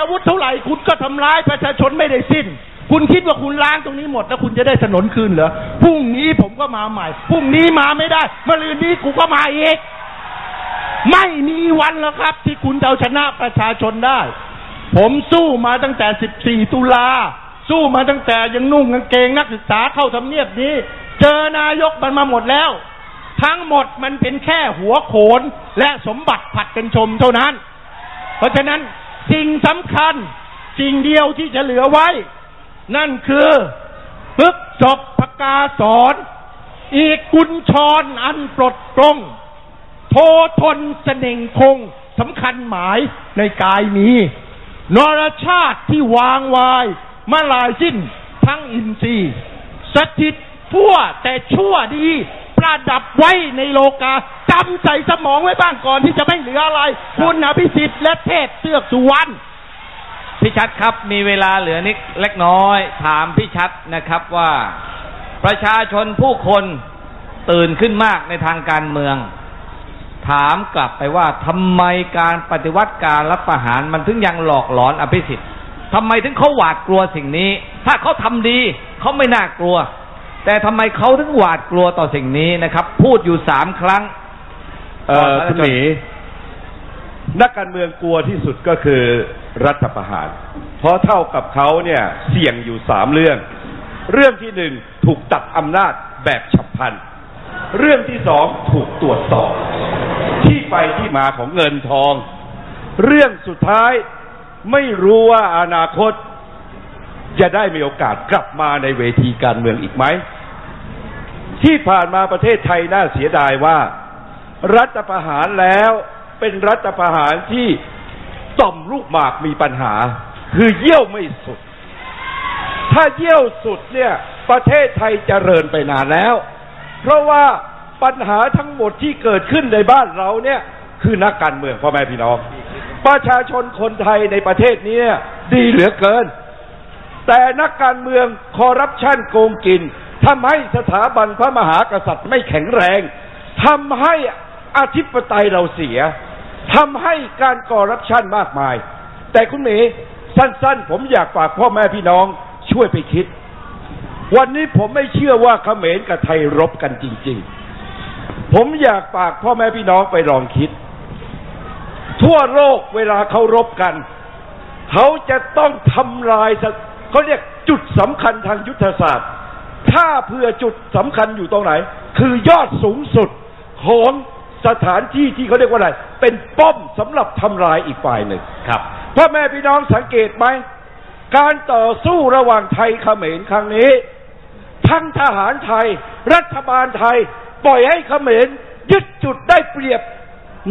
อาวุธเท่าไหร่คุณก็ทำร้ายประชาชนไม่ได้สิ้น คุณคิดว่าคุณล้างตรงนี้หมดแล้วคุณจะได้ถนนคืนเหรอพรุ่งนี้ผมก็มาใหม่พรุ่งนี้มาไม่ได้มะรืนนี้กูก็มาอีกไม่มีวันแล้วครับ ที่คุณจะเอาชนะประชาชนได้ ผมสู้มาตั้งแต่ 14 ตุลาสู้มาตั้งแต่ยังนุ่งกางเกงนักศึกษาเข้าทำเนียบนี้ เจอนายกมันมาหมดแล้ว ทั้งหมดมันเป็นแค่หัวโขนและสมบัติผัดกันชมเท่านั้น เพราะฉะนั้น สิ่งสำคัญ สิ่งเดียวที่จะเหลือไว้ นั่นคือปึ๊บจบพกาสอนอีกกุญชรอันปลดปลงโททนเสน่งคงสำคัญหมายในกายนี้ นรชาติที่วางวายมาลายสิ้นทั้งอินทรีย์สถิตทั่วแต่ชั่วดี ประดับไว้ในโลกาจำใส่สมองไว้บ้างก่อนที่จะไม่เหลืออะไร คุณอภิสิทธิ์และเทศเสือกสุวรรณพี่ชัดครับมีเวลาเหลือนิดเล็กน้อย ถามพี่ชัดนะครับว่า ประชาชนผู้คนตื่นขึ้นมากในทางการเมือง ถามกลับไปว่าทำไมการปฏิวัติการรัฐประหารมันถึงยังหลอกหลอนอภิสิทธิ์ทำไมถึงเขาหวาดกลัวสิ่งนี้ ถ้าเขาทำดีเขาไม่น่ากลัว แต่ทำไมเขาถึงหวาดกลัวต่อสิ่งนี้นะครับ พูดอยู่สามครั้ง เอ่อคุณหมีนักการเมืองกลัวที่สุดก็คือรัฐประหาร เพราะเท่ากับเขาเนี่ยเสี่ยงอยู่สามเรื่อง เรื่องที่หนึ่งถูกตัดอำนาจแบบฉับพลัน เรื่องที่สองถูกตรวจสอบ ที่ไปที่มาของเงินทอง เรื่องสุดท้ายไม่รู้ว่าอนาคต จะได้มีโอกาสกลับมาในเวทีการเมืองอีกไหม ที่ผ่านมาประเทศไทยน่าเสียดายว่า รัฐประหารแล้วเป็นรัฐประหารที่ต่อมลูกหมากมีปัญหา คือเยี่ยวไม่สุด ถ้าเยี่ยวสุดเนี่ยประเทศไทยจเจริญไปนานแล้ว เพราะว่าปัญหาทั้งหมดที่เกิดขึ้นในบ้านเราเนี่ย คือนักการเมืองพ่อแม่พี่น้อง ประชาชนคนไทยในประเทศนี้ดีเหลือเกิน แต่นักการเมืองคอรัปชันโกงกินทำให้สถาบันพระมหากษัตริย์ไม่แข็งแรงทำให้อธิปไตยเราเสียทำให้การคอรัปชันมากมาย แต่คุณเมย์สั้นๆ ผมอยากฝากพ่อแม่พี่น้องช่วยไปคิด วันนี้ผมไม่เชื่อว่าเขมรกับไทยรบกันจริง ๆ ผมอยากฝากพ่อแม่พี่น้องไปลองคิด ทั่วโลกเวลาเขารบกัน เขาจะต้องทำลายส เขาเรียกจุดสำคัญทางยุทธศาสตร์ ถ้าเพื่อจุดสำคัญอยู่ตรงไหน คือยอดสูงสุดของสถานที่ที่เขาเรียกว่าอะไร เป็นป้อมสำหรับทำลายอีกฝ่ายหนึ่งครับพ่อแม่พี่น้องสังเกตไหม การต่อสู้ระหว่างไทยเขมรครั้งนี้ ทั้งทหารไทย รัฐบาลไทย ปล่อยให้เขมรยึดจุดได้เปรียบ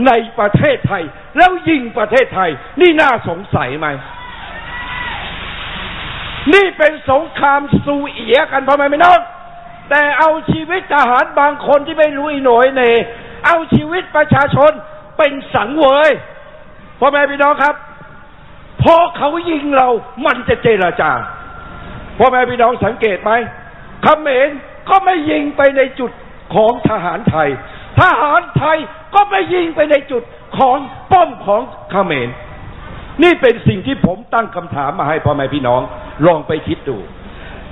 ในประเทศไทย แล้วยิงประเทศไทย นี่น่าสงสัยไหม นี่เป็นสงครามซูเอียกันพ่อแม่พี่น้องแต่เอาชีวิตทหารบางคนที่ไม่รู้อีหนยเนเอาชีวิตประชาชนเป็นสังเวยพ่อแม่พี่น้องครับพอเขายิงเรา มันจะเจรจาพ่อแม่พี่น้องสังเกตไหมเขมรก็ไม่ยิงไปในจุดของทหารไทย ทหารไทยก็ไม่ยิงไปในจุดของป้อมของเขมร นี่เป็นสิ่งที่ผมตั้งคำถามมาให้พ่อแม่พี่น้อง ลองไปคิดดู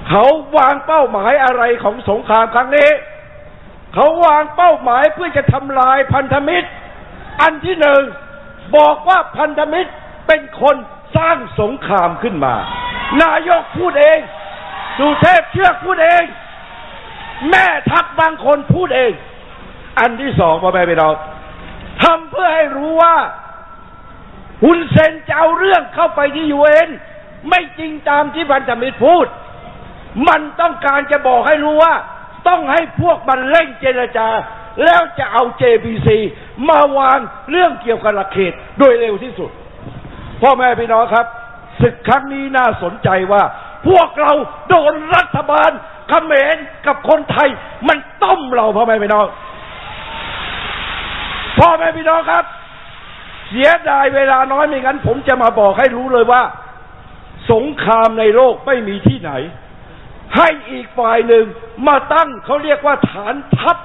เขาวางเป้าหมายอะไรของสงครามครั้งนี้ เขาวางเป้าหมายเพื่อจะทำลายพันธมิตร อันที่หนึ่งบอกว่าพันธมิตรเป็นคนสร้างสงครามขึ้นมา นายกพูดเองสุเทพเชือกพูดเอง แม่ทัพบางคนพูดเอง อันที่สองพ่อแม่พี่น้องทำเพื่อให้รู้ว่า ฮุนเซนจะเอาเรื่องเข้าไปที่ยูเอ็นไม่จริงตามที่พันธมิตรพูด มันต้องการจะบอกให้รู้ว่า ต้องให้พวกมันเร่งเจรจา แล้วจะเอา JBC มาวางเรื่องเกี่ยวกับหลักเขตโดยเร็วที่สุด พ่อแม่พี่น้องครับศึกครั้งนี้น่าสนใจว่า พวกเราโดนรัฐบาลเขมรกับคนไทย มันต้มเราพ่อแม่พี่น้องพ่อแม่พี่น้องครับ เสียดายเวลาน้อยไม่งั้น ผมจะมาบอกให้รู้เลยว่า สงครามในโลกไม่มีที่ไหน ให้อีกฝ่ายหนึ่งมาตั้งเขาเรียกว่าฐานทัพ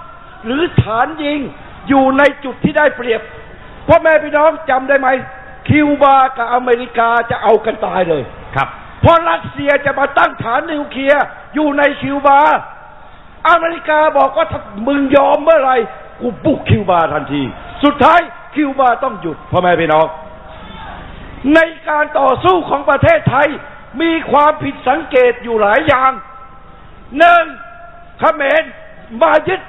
หรือฐานยิงอยู่ในจุดที่ได้เปรียบพ่อแม่พี่น้องจำได้ไหม คิวบากับอเมริกาจะเอากันตายเลยครับเพราะรัสเซียจะมาตั้งฐานนิวเคลียร์อยู่ในคิวบา อเมริกาบอกว่าถ้ามึงยอมเมื่อไหร่กูบุกคิวบาทันที สุดท้าย คิวบาต้องหยุดพ่อแม่พี่น้อง ในการต่อสู้ของประเทศไทยมีความผิดสังเกตอยู่หลายอย่างหนึ่งเขมรมายึด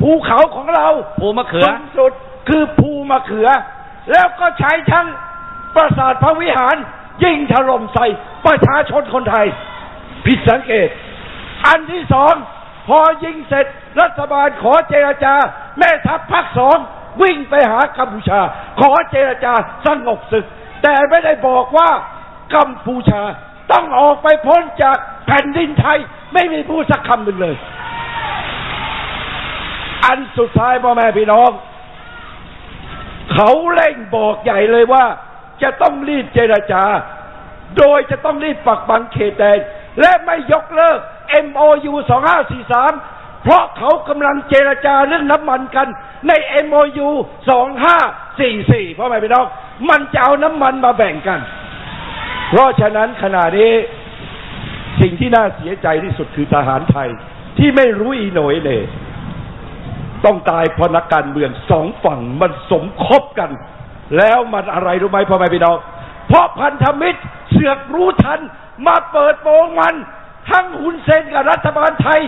ภูเขาของเราภูมะเขือสูงสุดคือภูมะเขือ แล้วก็ใช้ทั้งปราสาทพระวิหาร ยิงถล่มใส่ประชาชนคนไทย ผิดสังเกต อันที่สองพอยิงเสร็จรัฐบาลขอเจรจา แม่ทัพภาคสอง วิ่งไปหากัมพูชา ขอเจรจาสงบศึก แต่ไม่ได้บอกว่ากัมพูชาต้องออกไปพ้นจากแผ่นดินไทย ไม่มีพูดสักคำหนึ่งเลย อันสุดท้ายพ่อแม่พี่น้อง เขาเร่งบอกใหญ่เลยว่า จะต้องรีบเจรจา โดยจะต้องรีบปักบังเขตแดนและไม่ยกเลิก MOU 2543 ราะเขากำลังเจรจาเรื่องน้ำมันกัน ใน MOU 2544พ่อแม่พี่น้อง มันจะเอาน้ำมันมาแบ่งกัน เพราะฉะนั้นขณะนี้สิ่งที่น่าเสียใจที่สุดคือทหารไทย ที่ไม่รู้อีโหนยเน่ต้องตายเพราะนักการเมืองสองฝั่งมันสมคบกัน แล้วมันอะไรรู้ไหมพ่อแม่พี่น้อง เพราะพันธมิตรเสือกรู้ทัน มาเปิดโปงมัน ทั้งหุนเซนกับรัฐบาลไทย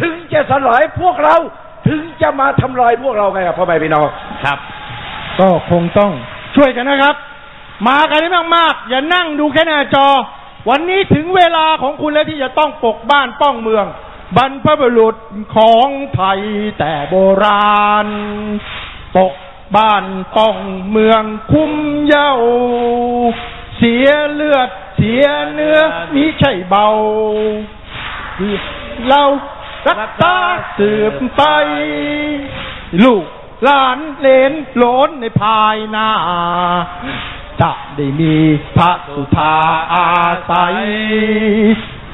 ถึงจะสลายพวกเรา ถึงจะมาทำลายพวกเราไงครับพ่อแม่พี่น้องครับ ก็คงต้องช่วยกันนะครับ มากันให้มากๆอย่านั่งดูแค่หน้าจอ วันนี้ถึงเวลาของคุณแล้วที่จะต้องปกบ้านป้องเมือง บรรพบุรุษของไทยแต่โบราณ ปกบ้านป้องเมืองคุ้มเย้าเสียเลือดเสียเนื้อมิใช่เบาเรา รักษาสืบไป ลูกหลานเลนโหลนในภายหน้าจะได้มีพระสุธาอาศัย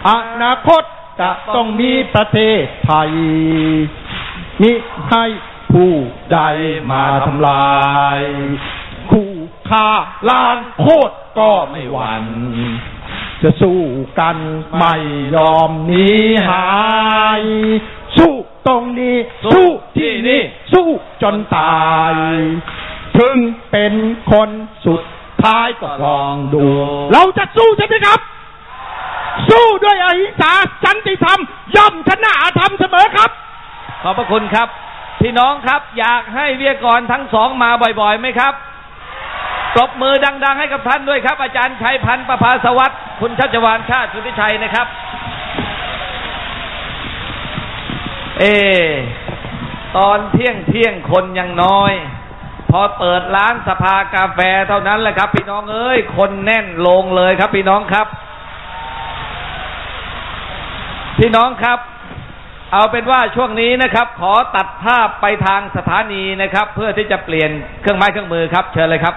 อนาคตจะต้องมีประเทศไทย มิให้ผู้ใดมาทำลาย คู่ฆ่าล้างโคตรก็ไม่หวั่น จะสู้กันไม่ยอมหนีหาย สู้ตรงนี้ สู้ที่นี่ สู้จนตาย ถึงเป็นคนสุดท้ายก็ลองดู เราจะสู้ใช่ไหมครับ สู้ด้วยอหิงสาสันติธรรม ย่อมชนะอาธรรมเสมอครับ ขอบพระคุณครับ พี่น้องครับ อยากให้วิทยากรทั้งสองมาบ่อยๆไหมครับ ปรบมือดัง ๆ ให้กับท่านด้วยครับ อาจารย์ชัยพันธ์ประภาสวัสดิ์คุณชัชวานชาติสุทธิชัยนะครับ เอ ตอนเที่ยงเที่ยงคนยังน้อย พอเปิดร้านสภากาแฟเท่านั้นแหละครับ พี่น้องเอ้ย คนแน่นลงเลยครับ พี่น้องครับ พี่น้องครับเอาเป็นว่าช่วงนี้นะครับ ขอตัดภาพไปทางสถานีนะครับ เพื่อที่จะเปลี่ยนเครื่องไม้เครื่องมือครับ เชิญเลยครับ